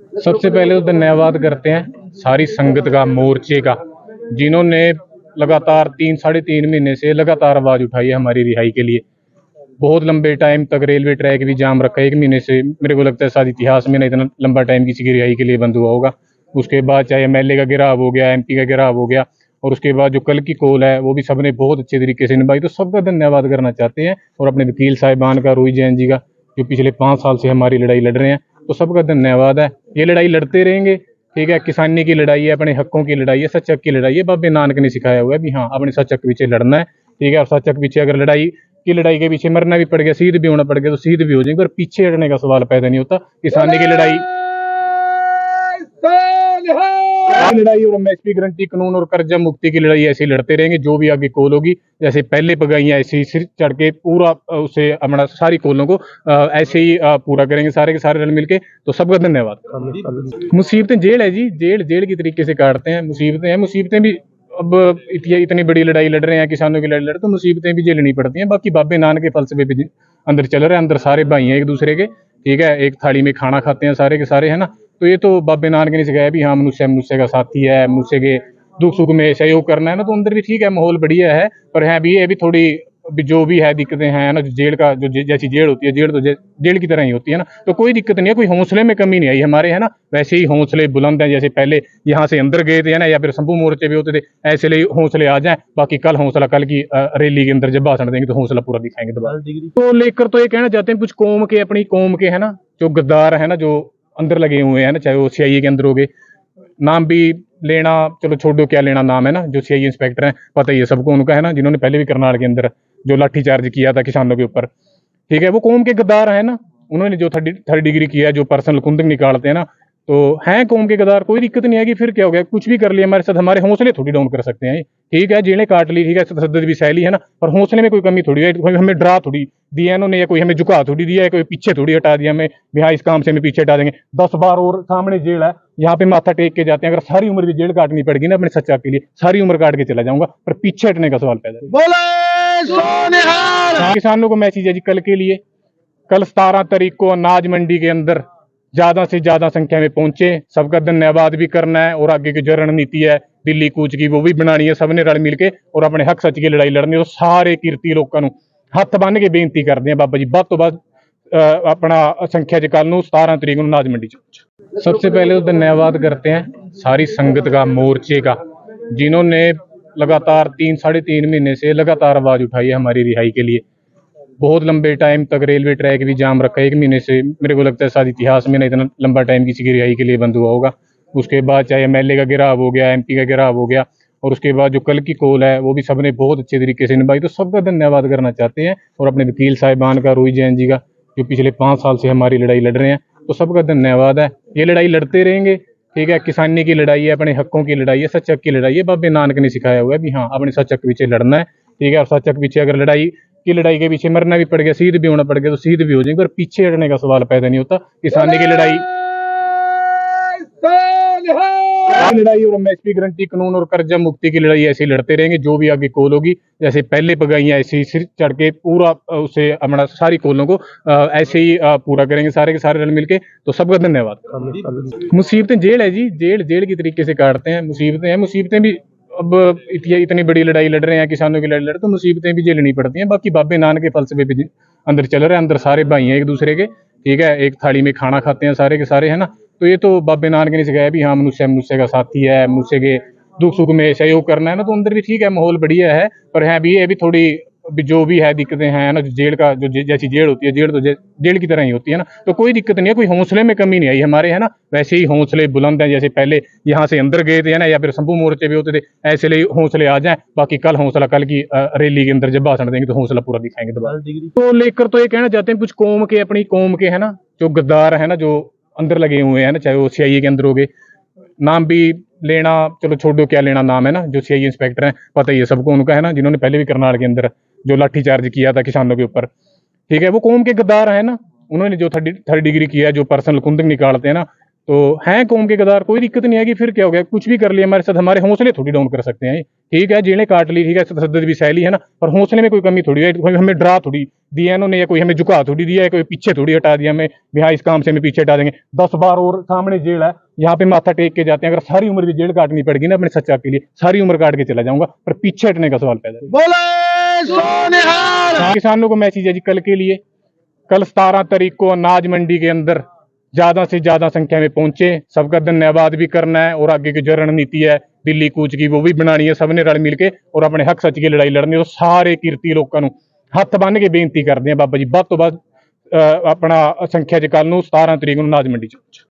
सबसे पहले तो धन्यवाद करते हैं, सारी संगत का, मोर्चे का, जिन्होंने लगातार तीन, साढ़े तीन महीने से लगातार आवाज़ उठाई है हमारी रिहाई के लिए। बहुत लंबे टाइम तक रेलवे ट्रैक भी जाम रखा है, एक महीने से, मेरे को लगता है शायद इतिहास में ना इतना लंबा टाइम किसी की रिहाई के लिए बंद हुआ होगा। उसके बाद चाहे एमएलए का गिराव हो गया एमपी का गिराव हो गया, और उसके बाद जो कल की कॉल है, वो भी सबने बहुत अच्छे तरीके से निभाई। तो सबका धन्यवाद करना चाहते हैं, और अपने वकील साहिबान का, रोहित जैन जी का, जो पिछले पाँच साल से हमारी लड़ाई लड़ रहे हैं तो सबका धन्यवाद है। ये लड़ाई लड़ते रहेंगे, ठीक है? किसानी की लड़ाई है, अपने हकों की लड़ाई है, सचक की लड़ाई है। बाबे नानक ने सिखाया हुआ है भी हाँ अपने सचक पीछे लड़ना है, ठीक है? और सचक पीछे अगर लड़ाई, की लड़ाई के पीछे मरना भी पड़ गया शहीद भी होना पड़ गया तो शहीद भी हो जाएँगे और पीछे हटने का सवाल पैदा नहीं होता। किसानी की लड़ाई लड़ाई और एमएसपी गारंटी कानून और कर्जा मुक्ति की लड़ाई ऐसी लड़ते रहेंगे जो भी आगे कोल होगी जैसे पहले पगाइयाँ ऐसे सिर चढ़ के पूरा उसे अपना सारी कोलों को ऐसे ही पूरा करेंगे सारे के सारे रल मिलके तो सबका धन्यवाद मुसीबतें जेल है जी जेल जेल की तरीके से काटते हैं मुसीबतें हैं मुसीबतें भी अब इतनी बड़ी लड़ाई लड़ रहे हैं किसानों की लड़ाई लड़ तो मुसीबतें भी झेलनी पड़ती हैं बाकी बाबे नानक के फलसफे पे अंदर चल रहे हैं अंदर सारे भाई हैं एक दूसरे के ठीक है एक थाली में खाना खाते हैं सारे के सारे है ना तो ये तो बाबे नानक ने सिखाया भी हाँ मनुष्य मनुष्य का साथी है मनुष्य के दुख सुख में सहयोग करना है ना तो अंदर भी ठीक है माहौल बढ़िया है पर है भी ये भी थोड़ी भी जो भी है दिक्कतें हैं ना जेल का जो जैसी जेल होती है जेल तो जेल की तरह ही होती है ना तो कोई दिक्कत नहीं है कोई हौसले में कमी नहीं आई हमारे है ना वैसे ही हौसले बुलंद हैं जैसे पहले यहाँ से अंदर गए थे ना या फिर शंभू मोर्चे भी होते थे ऐसे लिए हौसले आ जाएँ बाकी कल हौसला कल की रैली के अंदर जब भाषण देंगे तो हौसला पूरा दिखाएँगे दोबारा। तो लेकर तो ये कहना चाहते हैं कुछ कौम के अपनी कौम के है ना जो गद्दार है ना जो अंदर लगे हुए हैं ना, चाहे वो सीआईए के अंदर हो गए। नाम भी लेना, चलो छोड़ो क्या लेना नाम है ना, जो सीआईए इंस्पेक्टर हैं, पता ही है सबको उनका, है ना, जिन्होंने पहले भी करनाल के अंदर जो लाठीचार्ज किया था किसानों के ऊपर। ठीक है, वो कौम के गद्दार हैं ना, उन्होंने जो थर्ड थर्ड डिग्री किया है जो पर्सनल कुंदक निकालते हैं ना तो हैं कौम के गद्दार कोई दिक्कत नहीं है कि फिर क्या हो गया? कुछ भी कर लिया हमारे साथ हमारे हौसले थोड़ी डाउन कर सकते हैं। ठीक है जेलें काट ली ठीक है तसद्दुद भी सहली है ना? पर हौसले में कोई कमी थोड़ी है कोई हमें डरा थोड़ी दिया है इन्होंने या कोई हमें झुका थोड़ी दिया है कोई पीछे थोड़ी हटा दिया हमें भी हाँ इस काम से हमें पीछे हटा देंगे। दस बार और सामने जेल है यहाँ पे माथा टेक के जाते हैं। अगर सारी उम्र भी जेल काटनी पड़ेगी ना अपने सच्चा के लिए सारी उम्र काट के चला जाऊँगा पर पीछे हटने का सवाल पैदा किसानों को मैसेज है जी कल के लिए। कल सतारह तारीख को अनाज मंडी के अंदर ज्यादा से ज्यादा संख्या में पहुंचे सबका धन्यवाद भी करना है और आगे की जो रणनीति है दिल्ली कूच की वो भी बनानी है सबने रल मिल के और अपने हक सच की लड़ाई लड़नी है तो ਸਾਰੇ ਕੀਰਤੀ ਲੋਕਾਂ ਨੂੰ ਹੱਥ ਬੰਨ ਕੇ ਬੇਨਤੀ ਕਰਦੇ ਆ ਬਾਬਾ ਜੀ ਵੱਧ ਤੋਂ ਵੱਧ ਅਹ, ਆਪਣਾ ਸੰਖਿਆ ਚ ਕੱਲ ਨੂੰ 17 ਤਰੀਕ ਨੂੰ ਅਨਾਜ ਮੰਡੀ ਚ सबसे पहले तो धन्यवाद करते हैं सारी संगत का मोर्चे का जिन्होंने लगातार तीन साढ़े तीन महीने से लगातार आवाज उठाई है हमारी रिहाई के लिए बहुत लंबे टाइम तक रेलवे ट्रैक भी जाम रखा एक महीने से। मेरे को लगता है शायद इतिहास में ना इतना लंबा टाइम किसी की रिहाई के लिए बंद हुआ होगा। उसके बाद चाहे एमएलए का गिराव हो गया एमपी का गिराव हो गया, और उसके बाद जो कल की कॉल है, वो भी सबने बहुत अच्छे तरीके से निभाई। तो सबका धन्यवाद करना चाहते हैं, और अपने वकील साहिबान का, रोहित जैन जी का, जो पिछले पाँच साल से हमारी लड़ाई लड़ रहे हैं तो सबका धन्यवाद है। ये लड़ाई लड़ते रहेंगे, ठीक है? किसानी की लड़ाई है, अपने हकों की लड़ाई है, सचक की लड़ाई है, बाबे नानक ने सिखाया हुआ है भी हाँ अपने सचक पीछे लड़ना है, ठीक है? और सचक पीछे अगर लड़ाई की लड़ाई के पीछे मरना भी पड़ गया शहीद भी होना पड़ गया तो शहीद भी हो जाएँगे। और पीछे हटने का सवाल पैदा नहीं होता। किसानी की लड़ाई। लड़ाई और एमएसपी गारंटी कानून और कर्जा मुक्ति की लड़ाई ऐसे ही लड़ते रहेंगे। जो भी आगे कोल होगी जैसे पहले पगाइयाँ ऐसे ही सिर चढ़ के पूरा उसे अपना सारी कोलों को ऐसे ही पूरा करेंगे सारे के सारे रल मिलके। तो सबका धन्यवाद। मुसीबतें जेल है जी जेल जेल की तरीके से काटते हैं। मुसीबतें हैं मुसीबतें भी अब इतनी बड़ी लड़ाई लड़ रहे हैं, किसानों की लड़ाई लड़ तो मुसीबतें भी झेलनी पड़ती हैं। बाकी बाबे नान के फलसफे भी अंदर चल रहे हैं, अंदर सारे भाई हैं एक दूसरे के। ठीक है, एक थाली में खाना खाते हैं सारे के सारे, है ना? तो ये तो बाबे नान के ने सिखाया भी हाँ मनुष्य मनुष्य का साथी है, मनुष्य के दुख सुख में सहयोग करना है ना तो अंदर भी ठीक है, माहौल बढ़िया है, पर है भी, ये भी थोड़ी जो भी है दिक्कतें हैं ना जेल का जो जैसी जेल होती है जेल तो जेल की तरह ही होती है ना तो कोई दिक्कत नहीं है कोई हौसले में कमी नहीं आई। हमारे है ना वैसे ही हौसले बुलंद हैं जैसे पहले यहाँ से अंदर गए थे है ना या फिर शंभू मोर्चे भी होते थे ऐसे लिए हौसले आ जाएँ बाकी कल हौसला कल की रैली के अंदर जब भाषण देंगे तो हौसला पूरा दिखाएँगे दोबारा। तो लेकर तो ये कहना चाहते हैं कुछ कौम के अपनी कौम के है ना जो गद्दार है ना जो अंदर लगे हुए हैं ना चाहे वो सीआईए के अंदर हो गए नाम भी लेना चलो छोड़ो क्या लेना नाम है ना जो सीआईए इंस्पेक्टर हैं पता ही है सबको उनका है ना जिन्होंने पहले भी करनाल के अंदर जो लाठीचार्ज किया था किसानों के ऊपर। ठीक है, वो कौम के गद्दार हैं ना। उन्होंने जो थर्ड थर्ड डिग्री किया, जो पर्सनल कुंदक निकालते हैं ना तो हैं कौम के गद्दार। कोई दिक्कत नहीं कि फिर क्या हो गया? कुछ भी कर लिया हमारे साथ, हमारे हौसले थोड़ी डाउन कर सकते हैं। ठीक है, जेलें काट ली, ठीक है तसद्दुद भी सहली है ना, पर हौसले में कोई कमी थोड़ी है। हमें डरा थोड़ी दिया इन्होंने या कोई हमें झुका थोड़ी दिया है कोई पीछे थोड़ी हटा दिया हमें भी इस काम से हमें पीछे हटा देंगे। दस बार और सामने जेल है, यहाँ पे माथा टेक के जाते हैं। अगर सारी उम्र भी जेल काटनी पड़ेगी ना अपने सच्चा के लिए, सारी उम्र काट के चला जाऊँगा, पर पीछे हटने का सवाल पैदा। बोले! किसानों को मैसेज है जी कल के लिए कल सतारह तारीख को अनाज मंडी के अंदर ज्यादा से ज्यादा संख्या में पहुंचे सबका धन्यवाद भी करना है और आगे की जो रणनीति है दिल्ली कूच की वो भी बनानी है सबने रल मिल के और अपने हक सच की लड़ाई लड़नी है तो ਸਾਰੇ ਕੀਰਤੀ ਲੋਕਾਂ ਨੂੰ ਹੱਥ ਬੰਨ ਕੇ ਬੇਨਤੀ ਕਰਦੇ ਆ ਬਾਬਾ ਜੀ ਵੱਧ ਤੋਂ ਵੱਧ ਅਹ, ਆਪਣਾ ਸੰਖਿਆ ਚ ਕੱਲ ਨੂੰ 17 ਤਰੀਕ ਨੂੰ ਅਨਾਜ ਮੰਡੀ ਚ